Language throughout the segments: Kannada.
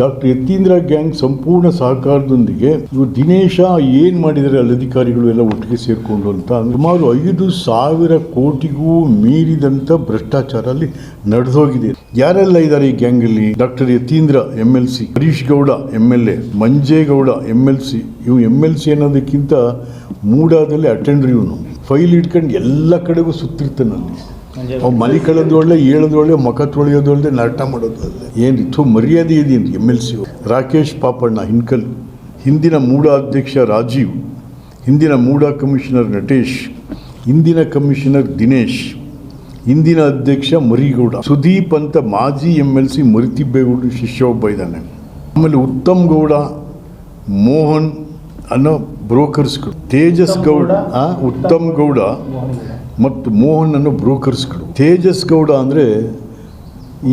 ಡಾಕ್ಟರ್ ಯತೀಂದ್ರ ಗ್ಯಾಂಗ್ ಸಂಪೂರ್ಣ ಸಹಕಾರದೊಂದಿಗೆ ಇವರು ದಿನೇಶ ಏನು ಮಾಡಿದರೆ ಅಲ್ಲಿ ಅಧಿಕಾರಿಗಳು ಎಲ್ಲ ಒಟ್ಟಿಗೆ ಸೇರಿಕೊಂಡು ಅಂತ ಸುಮಾರು ಐದು ಸಾವಿರ ಕೋಟಿಗೂ ಮೀರಿದಂತ ಭ್ರಷ್ಟಾಚಾರ ಅಲ್ಲಿ ನಡೆದೋಗಿದೆ. ಯಾರೆಲ್ಲ ಇದ್ದಾರೆ ಈ ಗ್ಯಾಂಗ್ ಅಲ್ಲಿ? Doctor Yathindra M L C Harish Gowda M L A Manjegowda M L C ಇವು ಎಂ ಎಲ್ ಸಿ ಅನ್ನೋದಕ್ಕಿಂತ ಮೂಡಾದಲ್ಲಿ ಅಟೆಂಡ್ರ್ ಇವನು. ಫೈಲ್ ಇಟ್ಕೊಂಡು ಎಲ್ಲ ಕಡೆಗೂ ಸುತ್ತಿರ್ತಾನಲ್ಲಿ ಅವ್ ಮನೆ ಹೇಳೋದು ಒಳ್ಳೆ ಮುಖ ತೊಳೆಯೋದೊಳ್ಳೆ ನಾಟ ಮಾಡೋದು ಏನು ಇತ್ತು? ಮರ್ಯಾದೆ ಇದೀನಿ M L C Rakesh Papanna Hinkal. ಹಿಂದಿನ ಮೂಡ ಅಧ್ಯಕ್ಷ ರಾಜೀವ್ ಹಿಂದಿನ ಮೂಡ ಕಮಿಷನರ್ ನಟೇಶ್ ಹಿಂದಿನ ಕಮಿಷನರ್ ದಿನೇಶ್ ಹಿಂದಿನ ಅಧ್ಯಕ್ಷ ಮರಿಗೌಡ. ಸುದೀಪ್ ಅಂತ ಮಾಜಿ ಎಂ ಎಲ್ ಸಿ ಮರಿತಿಬ್ಬೇಗೌಡ ಶಿಷ್ಯ ಒಬ್ಬ ಇದ್ದಾನೆ. ಆಮೇಲೆ ಉತ್ತಮ್ ಗೌಡ ಮೋಹನ್ ಅನ್ನೋ ಬ್ರೋಕರ್ಸ್ಗಳು. ತೇಜಸ್ ಗೌಡ ಉತ್ತಮ್ ಗೌಡ ಮತ್ತು ಮೋಹನ್ ಅನ್ನೋ ಬ್ರೋಕರ್ಸ್ಗಳು. ತೇಜಸ್ ಗೌಡ ಅಂದರೆ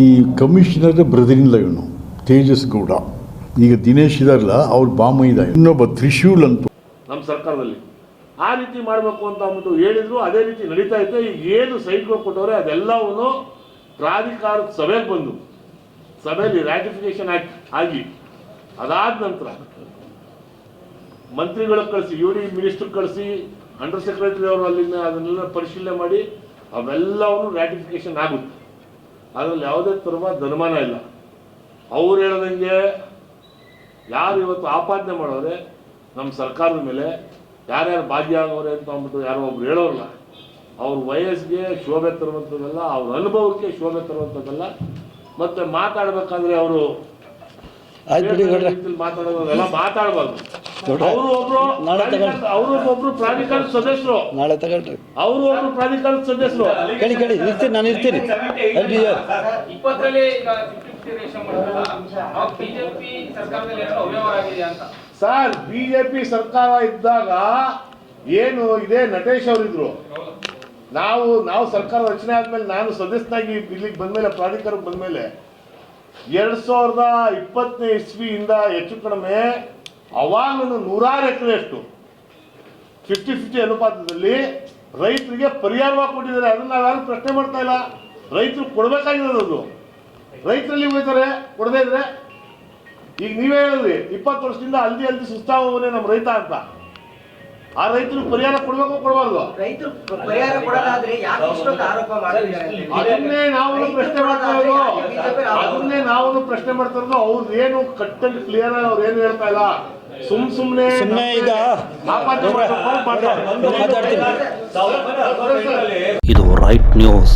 ಈ ಕಮಿಷನರ್ ಬ್ರದರಿಂದ ಇವನು ತೇಜಸ್ ಗೌಡ. ಈಗ ದಿನೇಶ್ ಇದಾರಲ್ಲ ಅವ್ರ ಬಾಮ ಇದ್ದ ಇನ್ನೊಬ್ಬ ತ್ರಿಶೂಲ್ ಅಂತ. ನಮ್ಮ ಸರ್ಕಾರದಲ್ಲಿ. ಆ ರೀತಿ ಮಾಡಬೇಕು ಅಂತ ಅಂದ್ಬಿಟ್ಟು ಹೇಳಿದ್ರು ಅದೇ ರೀತಿ ನಡೀತಾ ಇತ್ತು. ಈಗ ಏನು ಸೈಟ್ಗಳು ಕೊಟ್ಟವ್ರೆ ಅದೆಲ್ಲವನ್ನು ಪ್ರಾಧಿಕಾರದ ಸಭೆಗೆ ಬಂದು ಸಭೆಯಲ್ಲಿ ರ್ಯಾಟಿಫಿಕೇಶನ್ ಆಗಿ ಆಗಿ ಅದಾದ ನಂತರ ಮಂತ್ರಿಗಳಿಗೆ ಕಳಿಸಿ ಡಿ ಮಿನಿಸ್ಟರ್ ಕಳಿಸಿ ಅಂಡರ್ ಸೆಕ್ರೆಟರಿ ಅವರು ಅಲ್ಲಿಂದ ಅದನ್ನೆಲ್ಲ ಪರಿಶೀಲನೆ ಮಾಡಿ, ಅವೆಲ್ಲವನ್ನು ರ್ಯಾಟಿಫಿಕೇಶನ್ ಆಗುತ್ತೆ. ಅದರಲ್ಲಿ ಯಾವುದೇ ತರಹ ಧನಮಾನ ಇಲ್ಲ. ಅವ್ರು ಹೇಳ್ದಂಗೆ ಯಾರು ಇವತ್ತು ಆಪಾದನೆ ಮಾಡೋರೆ, ನಮ್ಮ ಸರ್ಕಾರದ ಮೇಲೆ ಯಾರ್ಯಾರು ಆಗೋರೆ ಅಂತ ಅಂದ್ಬಿಟ್ಟು ಯಾರೋ ಒಬ್ರು ಹೇಳೋರಲ್ಲ ಅವ್ರ ವಯಸ್ಸಿಗೆ ಶೋಭೆ ತರುವಂಥದ್ದಲ್ಲ, ಅವ್ರ ಅನುಭವಕ್ಕೆ ಶೋಭೆ ತರುವಂಥದ್ದಲ್ಲ, ಮತ್ತು ಮಾತಾಡಬೇಕಾದ್ರೆ ಅವರು ಆಯ್ತು ಬಿಡಿ ಗೌಡ್ರೆ. ಪ್ರಾಧಿಕಾರದ ಸದಸ್ಯರು ನಾಳೆ ತಗೊಳ್ರಿ ಅವರು ಒಬ್ರು ಪ್ರಾಧಿಕಾರ ಸದಸ್ಯರು. ಕೇಳಿ ಕೇಳಿ ಇರ್ತೀನಿ ನಾನು ಇರ್ತೀನಿ. ಅಲ್ಲಿ ಸರ್ ಬಿಜೆಪಿ ಸರ್ಕಾರ ಇದ್ದಾಗ ಏನು ಇದೇ ನಟೇಶ್ ಅವರಿದ್ರು. ನಾವು ನಾವು ಸರ್ಕಾರ ರಚನೆ ಆದ್ಮೇಲೆ ನಾನು ಸದಸ್ಯನಾಗಿ ಇಲ್ಲಿಗೆ ಬಂದ್ಮೇಲೆ ಪ್ರಾಧಿಕಾರಕ್ಕೆ ಬಂದ್ಮೇಲೆ ಎರಡ್ ಸಾವಿರದ ಇಪ್ಪತ್ತನೇ ಇಸ್ವಿಯಿಂದ ಹೆಚ್ಚು ಕಡಿಮೆ ಅವಾಗಲೂ ನೂರಾರು ಎಕರೆ ಅಷ್ಟು. ಫಿಫ್ಟಿ ಫಿಫ್ಟಿ ಅನುಪಾತದಲ್ಲಿ ರೈತರಿಗೆ ಪರಿಹಾರವಾಗಿ ಕೊಟ್ಟಿದ್ದಾರೆ ಅದನ್ನ ನಾವ್ಯಾರು ಪ್ರಶ್ನೆ ಮಾಡ್ತಾ ಇಲ್ಲ. ರೈತರು ಕೊಡ್ಬೇಕಾಗಿರೋದು ರೈತರಲ್ಲಿ ಹೋಗ್ತಾರೆ ಕೊಡದೇ ಇದ್ರೆ. ಈಗ ನೀವೇ ಹೇಳಿದ್ರಿ ಇಪ್ಪತ್ತು ವರ್ಷದಿಂದ ಹಲ್ದಿ ಹಲ್ದಿ ಸುಸ್ತಾಗೋವನೇ ನಮ್ಮ ರೈತ ಅಂತ. ಆ ರೈತರು ಪರಿಹಾರ ಕೊಡ್ಬೇಕು ಕೊಡಬಾರ್ದು. ರೈತರು ಪರಿಹಾರ ಕೊಡೋದಾದ್ರೆ ಯಾಕೆ ಇಷ್ಟೊಂದು ಆರೋಪ ಮಾಡ್ತಿದ್ದಾರೆ ಅದನ್ನೇ ನಾವು ಪ್ರಶ್ನೆ ಮಾಡ್ತಾ ಇರೋದು. ಅದನ್ನೇ ನಾವು ಪ್ರಶ್ನೆ ಮಾಡ್ತಾ ಇರೋದು. ಅವ್ರು ಏನು ಕಟ್ಟಲ್ಲಿ ಅಂಡ್ ಕ್ಲಿಯರ್ ಅವ್ರು ಏನು ಹೇಳ್ತಾ ಇಲ್ಲ? ಸುಮ್ ಸುಮ್ನೆ ಸುಮ್ನೆ ಈಗ ಇದು ರೈಟ್ ನ್ಯೂಸ್